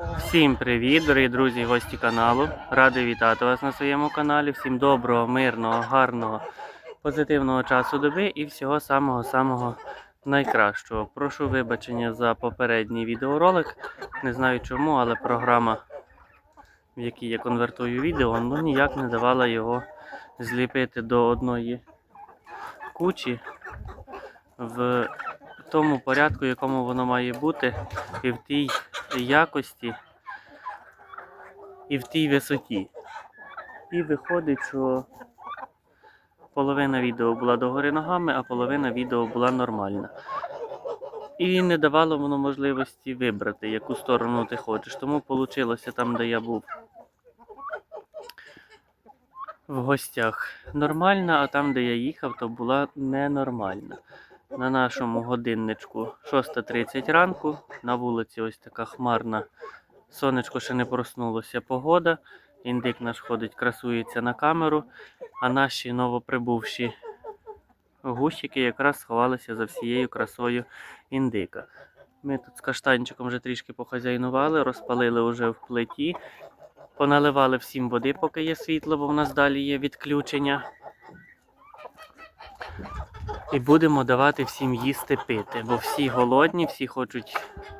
Всім привіт, дорогі друзі, і гості каналу. Радий вітати вас на своєму каналі. Всім доброго, мирного, гарного, позитивного часу доби і всього самого-самого найкращого. Прошу вибачення за попередній відеоролик. Не знаю чому, але програма, в якій я конвертую відео, ну ніяк не давала його зліпити до одної кучі в тому порядку, якому воно має бути, і в тій якості, і в тій висоті. І виходить, що половина відео була догори ногами, а половина відео була нормальна. І не давало воно можливості вибрати, яку сторону ти хочеш. Тому вийшло там, де я був в гостях нормальна, а там, де я їхав, то була ненормальна. На нашому годинничку 6.30 ранку. На вулиці ось така хмарна. Сонечко ще не проснулося. Погода. Індик наш ходить, красується на камеру, а наші новоприбувші гусики якраз сховалися за всією красою індика. Ми тут з каштанчиком вже трішки похазяйнували, розпалили вже в плиті, поналивали всім води, поки є світло, бо в нас далі є відключення. І будемо давати всім їсти пити, бо всі голодні, всі хочуть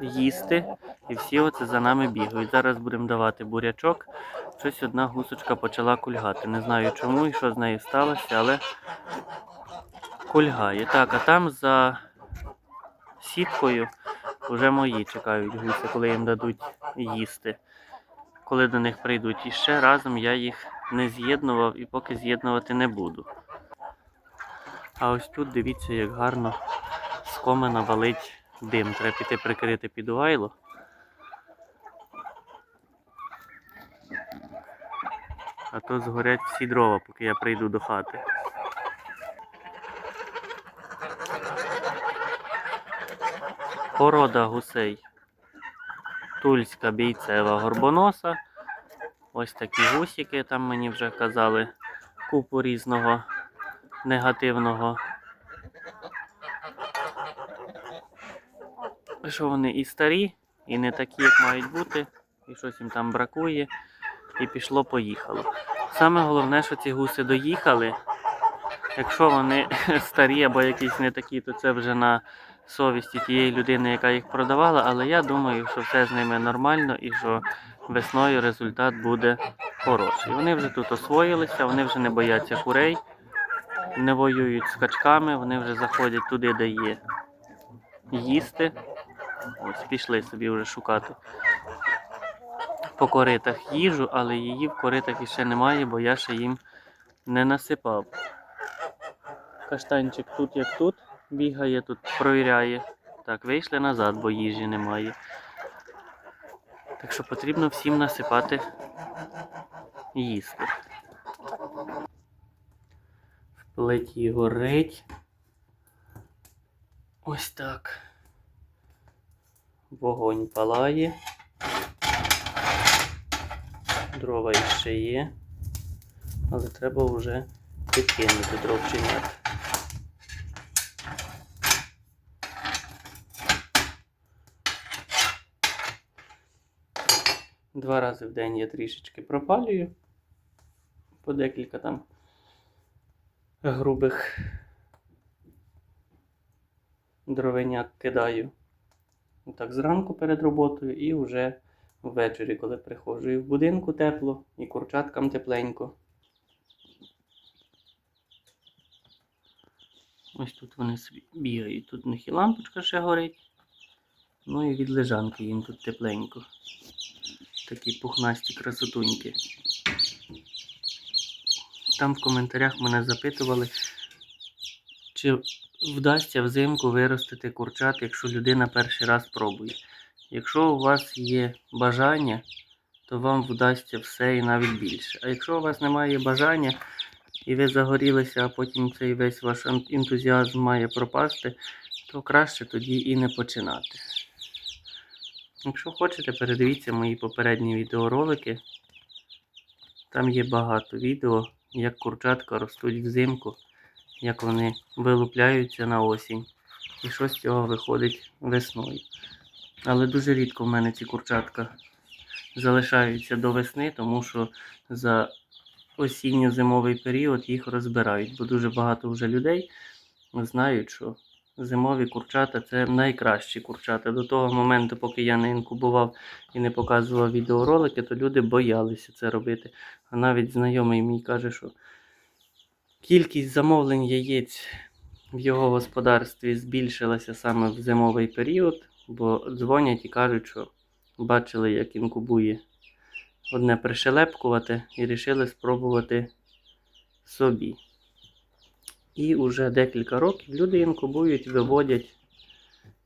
їсти, і всі оце за нами бігають. Зараз будемо давати бурячок. Щось одна гусочка почала кульгати. Не знаю чому і що з нею сталося, але кульгає. Так, а там за сіткою вже мої чекають гуси, коли їм дадуть їсти, коли до них прийдуть. І ще разом я їх не з'єднував і поки з'єднувати не буду. А ось тут дивіться, як гарно з комина валить дим. Треба піти прикрити підувайло. А то згорять всі дрова, поки я прийду до хати. Порода гусей. Тульська бійцева горбоноса. Ось такі гусики, там мені вже казали купу різного негативного. Що вони і старі, і не такі, як мають бути, і щось їм там бракує, і пішло-поїхало. Саме головне, що ці гуси доїхали. Якщо вони старі або якісь не такі, то це вже на совісті тієї людини, яка їх продавала, але я думаю, що все з ними нормально і що весною результат буде хороший. Вони вже тут освоїлися, вони вже не бояться курей не воюють з качками, вони вже заходять туди, де є їсти. Ось пішли собі вже шукати по коритах їжу, але її в коритах іще немає, бо я ще їм не насипав. Каштанчик тут як тут бігає, тут провіряє. Так, вийшли назад, бо їжі немає. Так що потрібно всім насипати їсти плиті горить. Ось так. Вогонь палає. Дрова іще є, але треба вже підкинути дровченят. Два рази в день я трішечки пропалюю по декілька там грубих дровиняк кидаю. Так, зранку перед роботою і вже ввечері, коли приходжу. І в будинку тепло, і курчаткам тепленько. Ось тут вони бігають. Тут у них і лампочка ще горить. Ну і від лежанки їм тут тепленько. Такі пухнасті красотуньки. Там в коментарях мене запитували, чи вдасться взимку виростити курчат, якщо людина перший раз пробує. Якщо у вас є бажання, то вам вдасться все і навіть більше. А якщо у вас немає бажання і ви загорілися, а потім цей весь ваш ентузіазм має пропасти, то краще тоді і не починати. Якщо хочете, передивіться мої попередні відеоролики. Там є багато відео як курчатка ростуть взимку, як вони вилупляються на осінь. І що з цього виходить весною. Але дуже рідко в мене ці курчатка залишаються до весни, тому що за осінньо-зимовий період їх розбирають, бо дуже багато вже людей знають, що зимові курчата це найкращі курчата. До того моменту, поки я не інкубував і не показував відеоролики, то люди боялися це робити. А навіть знайомий мій каже, що кількість замовлень яєць в його господарстві збільшилася саме в зимовий період, бо дзвонять і кажуть, що бачили, як інкубує одне пришелепкувати і вирішили спробувати собі. І вже декілька років люди інкубують, виводять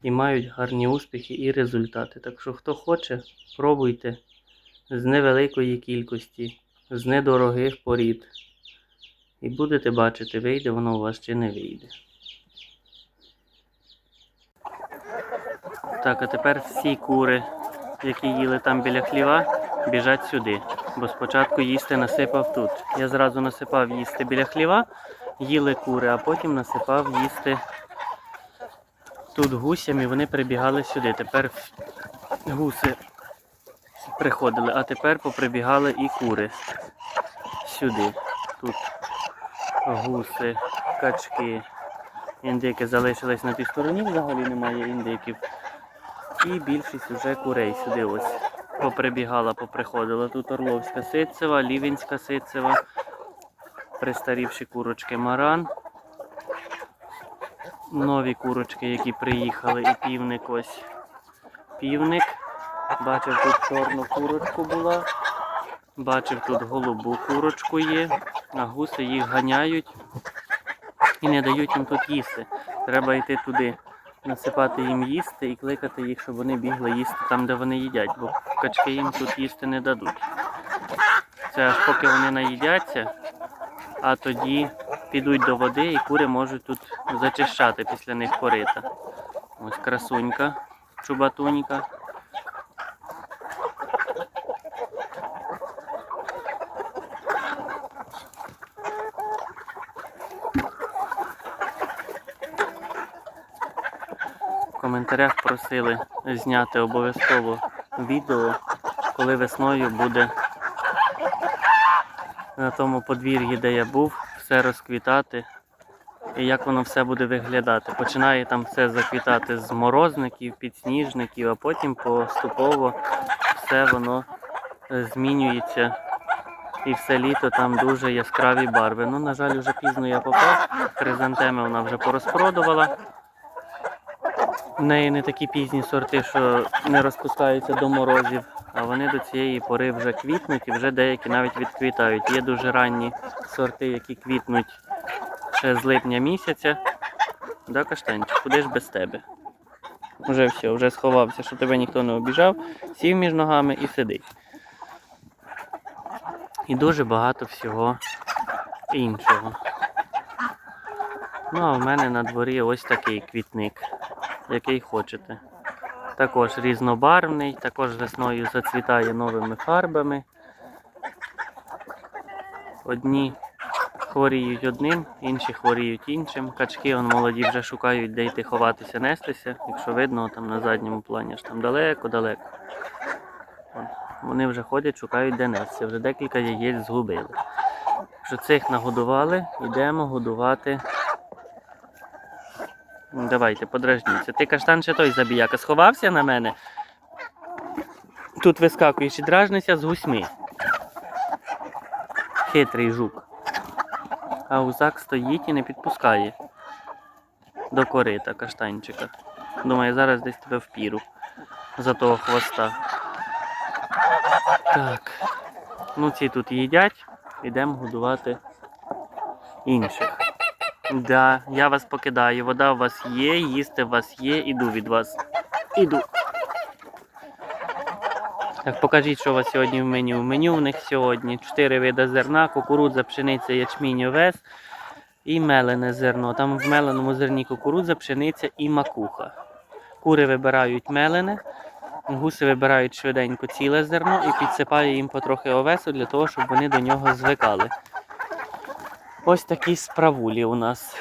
і мають гарні успіхи і результати. Так що, хто хоче, пробуйте з невеликої кількості, з недорогих порід. І будете бачити, вийде воно у вас чи не вийде. Так, а тепер всі кури, які їли там біля хліва, біжать сюди. Бо спочатку їсти насипав тут. Я зразу насипав їсти біля хліва, їли кури, а потім насипав їсти тут гусям і вони прибігали сюди. Тепер гуси приходили, а тепер поприбігали і кури сюди. Тут гуси, качки, індики залишились на тій стороні, взагалі немає індиків. І більшість вже курей сюди ось поприбігала, поприходила. Тут Орловська ситцева, Лівінська ситцева, пристарівші курочки Маран. Нові курочки, які приїхали, і півник ось. Півник. Бачив, тут чорну курочку була. Бачив, тут голубу курочку є, а гуси їх ганяють і не дають їм тут їсти. Треба йти туди, насипати їм їсти і кликати їх, щоб вони бігли їсти там, де вони їдять, бо качки їм тут їсти не дадуть. Це аж поки вони наїдяться, а тоді підуть до води і кури можуть тут зачищати після них корита. Ось красунька, чубатунька. В коментарях просили зняти обов'язково відео, коли весною буде на тому подвір'ї, де я був, все розквітати і як воно все буде виглядати. Починає там все заквітати з морозників, підсніжників, а потім поступово все воно е, змінюється. І все літо там дуже яскраві барви. Ну, на жаль, вже пізно я попав. Хризантеми вона вже порозпродувала. В неї не такі пізні сорти, що не розпускаються до морозів, а вони до цієї пори вже квітнуть і вже деякі навіть відквітають. Є дуже ранні сорти, які квітнуть ще з липня місяця. Да, каштанчик, куди ж без тебе? Вже все, вже сховався, щоб тебе ніхто не обіжав, сів між ногами і сидить. І дуже багато всього іншого. Ну, а в мене на дворі ось такий квітник, який хочете. Також різнобарвний, також весною зацвітає новими фарбами. Одні хворіють одним, інші хворіють іншим. Качки он молоді вже шукають, де йти ховатися, нестися. Якщо видно, там на задньому плані аж там далеко-далеко. Вони вже ходять, шукають, де нестися. Вже декілька яєць згубили. Що цих нагодували, йдемо годувати. Давайте, подражніться. Ти каштан ще той забіяка сховався на мене. Тут вискакуєш і дражнися з гусьми. Хитрий жук. А гусак стоїть і не підпускає до корита каштанчика. Думаю, зараз десь тебе впіру за того хвоста. Так. Ну ці тут їдять, йдемо годувати інших. Да, я вас покидаю. Вода у вас є, їсти у вас є, іду від вас. Іду. Так, покажіть, що у вас сьогодні в меню. В меню в них сьогодні 4 види зерна, кукурудза, пшениця, ячмінь, овес і мелене зерно. Там в меленому зерні кукурудза, пшениця і макуха. Кури вибирають мелене, гуси вибирають швиденько ціле зерно і підсипає їм потрохи овесу для того, щоб вони до нього звикали. Ось такі справулі у нас.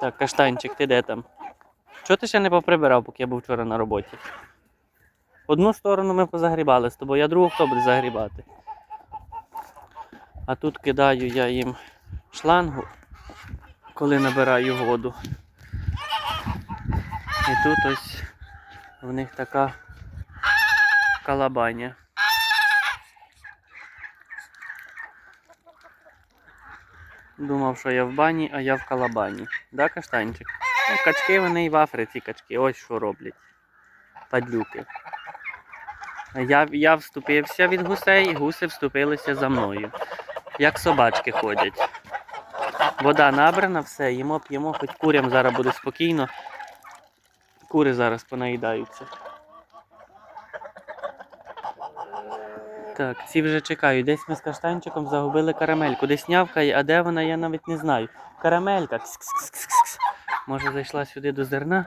Так, каштанчик, ти де там? Чого ти ще не поприбирав, поки я був вчора на роботі? Одну сторону ми позагрібали з тобою, а другу хто буде загрібати. А тут кидаю я їм шлангу, коли набираю воду. І тут ось в них така калабаня. Думав, що я в бані, а я в калабані. Да, каштанчик? Ну, качки вони і в Африці качки. Ось що роблять. Падлюки. Я, я вступився від гусей, гуси вступилися за мною. Як собачки ходять. Вода набрана, все, їмо, п'ємо, хоч курям зараз буде спокійно. Кури зараз понаїдаються. Так, ці вже чекають. Десь ми з каштанчиком загубили карамельку. Десь нявка, а де вона, я навіть не знаю. Карамелька. Кс -кс -кс -кс. Може зайшла сюди до зерна.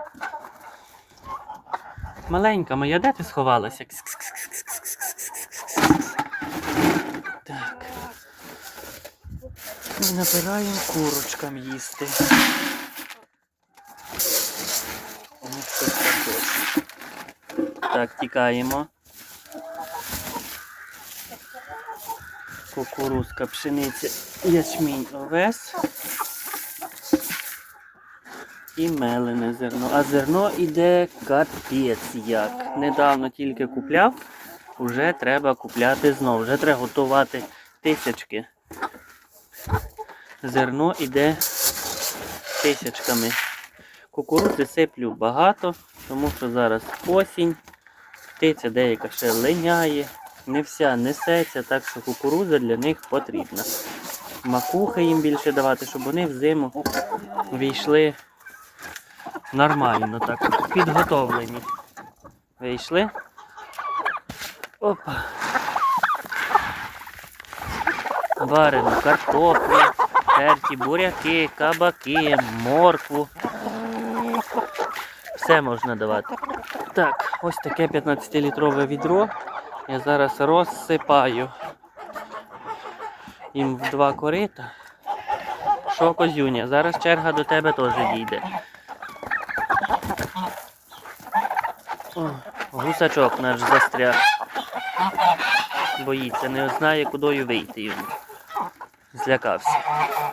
Маленька моя, де ти сховалася? Так. І набираємо курочкам їсти. Так, тікаємо. Кукурузка, пшениця, ячмінь, овес. І мелене зерно. А зерно іде капець як. Недавно тільки купляв, вже треба купляти знову. Вже треба готувати тисячки. Зерно іде тисячками. Кукурудзи сиплю багато, тому що зараз осінь. Птиця деяка ще линяє, не вся несеться, так що кукурудза для них потрібна. Макухи їм більше давати, щоб вони взиму війшли нормально, так, підготовлені. Вийшли. Опа. Варену картоплю, терті буряки, кабаки, моркву. Все можна давати. Так, ось таке 15-літрове відро. Я зараз розсипаю їм в два корита. Що, козюня, зараз черга до тебе теж дійде. О, гусачок наш застряг. Боїться, не знає, куди вийти йому. Злякався.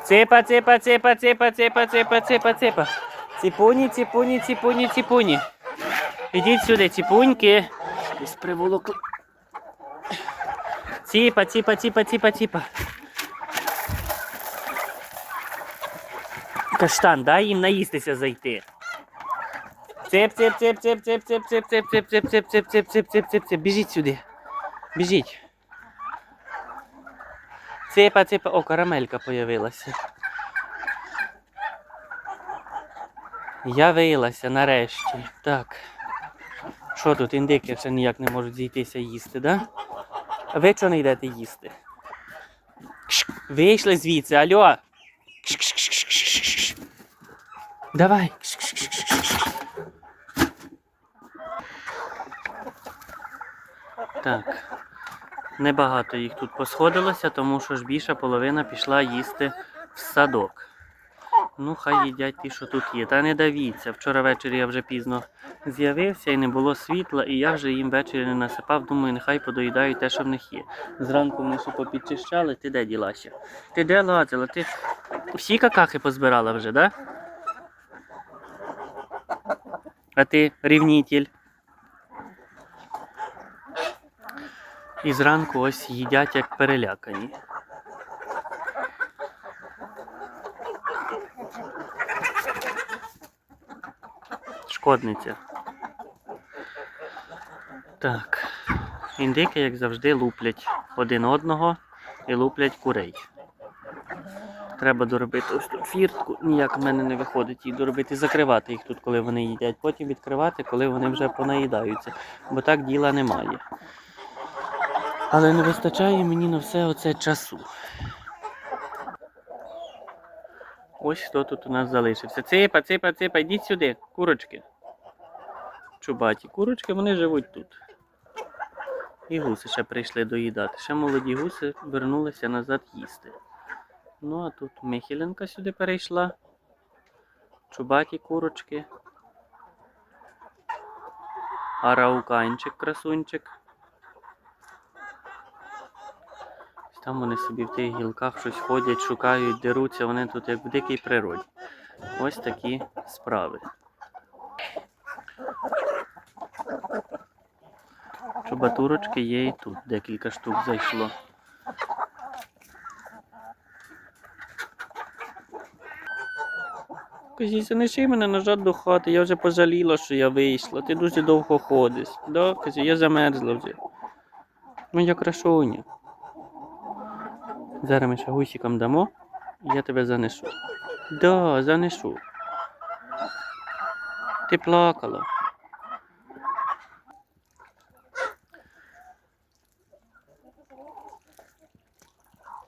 Ципа, ципа, ципа, ципа, ципа, ципа, ципа, ципа. Ціпуні, ціпуні, ціпуні, ціпуні. Ідіть сюди, ціпуньки. Десь приволокли. Ціпа, ціпа, ціпа, ціпа, ціпа. Каштан, дай їм наїстися зайти. Цеп, цеп, цеп, цеп, цеп, цеп, цеп, цеп, цеп, цеп, цеп, цеп, цеп, цеп, цеп, цеп, цеп. Біжіть сюди. Біжіть. Цепа, цепа. О, карамелька появилася. Я виїлася нарешті. Так. Що тут, індики ще ніяк не можуть зійтися їсти, да? Ви чого не йдете їсти? Вийшли звідси, кш. Давай. Так. Небагато їх тут посходилося, тому що ж більша половина пішла їсти в садок. Ну, хай їдять ті, що тут є. Та не давіться. Вчора ввечері я вже пізно з'явився і не було світла, і я вже їм ввечері не насипав. Думаю, нехай подоїдають те, що в них є. Зранку вони ще попідчищали, ти де ділася? Ти де лазила? Ти всі какахи позбирала вже, да? А ти рівнітель. І зранку ось їдять як перелякані. Шкодниця. Так. Індики, як завжди, луплять один одного і луплять курей. Треба доробити ось тут фіртку. Ніяк в мене не виходить її доробити, закривати їх тут, коли вони їдять. Потім відкривати, коли вони вже понаїдаються. Бо так діла немає. Але не вистачає мені на все оце часу. Ось хто тут у нас залишився. Ципа, ципа, ципа, йдіть сюди, курочки. Чубаті. Курочки вони живуть тут. І гуси ще прийшли доїдати. Ще молоді гуси вернулися назад їсти. Ну а тут Михіленка сюди перейшла. Чубаті курочки. Арауканчик, красунчик. Там вони собі в тих гілках щось ходять, шукають, деруться, вони тут як в дикій природі. Ось такі справи. Чубатурочки є і тут, декілька штук зайшло. Казіся, не ший мене назад до хати, я вже пожаліла, що я вийшла. Ти дуже довго ходиш. Да, казі, я замерзла вже. Моя крашоня. Зараз ми ще гусікам дамо, і я тебе занесу. Да, занесу. Ти плакала.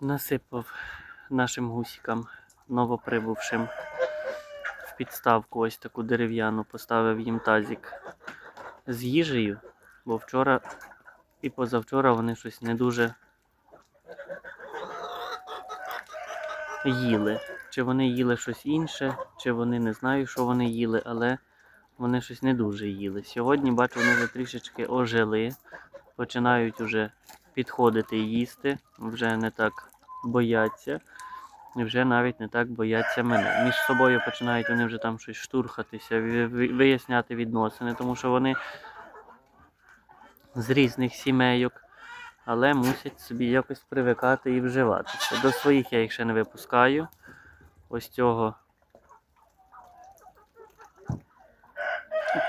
Насипав нашим гусікам новоприбувшим в підставку ось таку дерев'яну, поставив їм тазик з їжею, бо вчора і позавчора вони щось не дуже їли. Чи вони їли щось інше, чи вони не знаю, що вони їли, але вони щось не дуже їли. Сьогодні бачу, вони вже трішечки ожили, починають уже підходити і їсти, вже не так бояться. І вже навіть не так бояться мене. Між собою починають вони вже там щось штурхатися, ви- ви- виясняти відносини, тому що вони з різних сімейок, але мусять собі якось привикати і вживатися. До своїх я їх ще не випускаю. Ось цього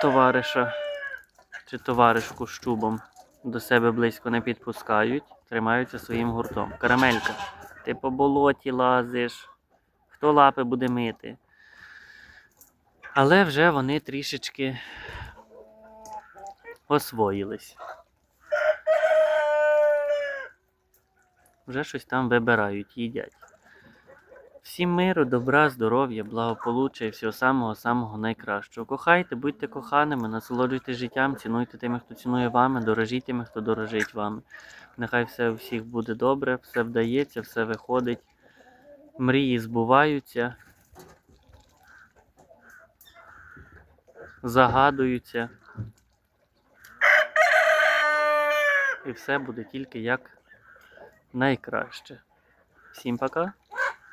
товариша чи товаришку з чубом до себе близько не підпускають, тримаються своїм гуртом. Карамелька, ти по болоті лазиш, хто лапи буде мити. Але вже вони трішечки освоїлись. Вже щось там вибирають, їдять. Всім миру, добра, здоров'я, благополуччя і всього самого-самого найкращого. Кохайте, будьте коханими, насолоджуйтесь життям, цінуйте тими, хто цінує вами, дорожіть тими, хто дорожить вами. Нехай все у всіх буде добре, все вдається, все виходить. Мрії збуваються. Загадуються. І все буде тільки як найкраще. Всім пока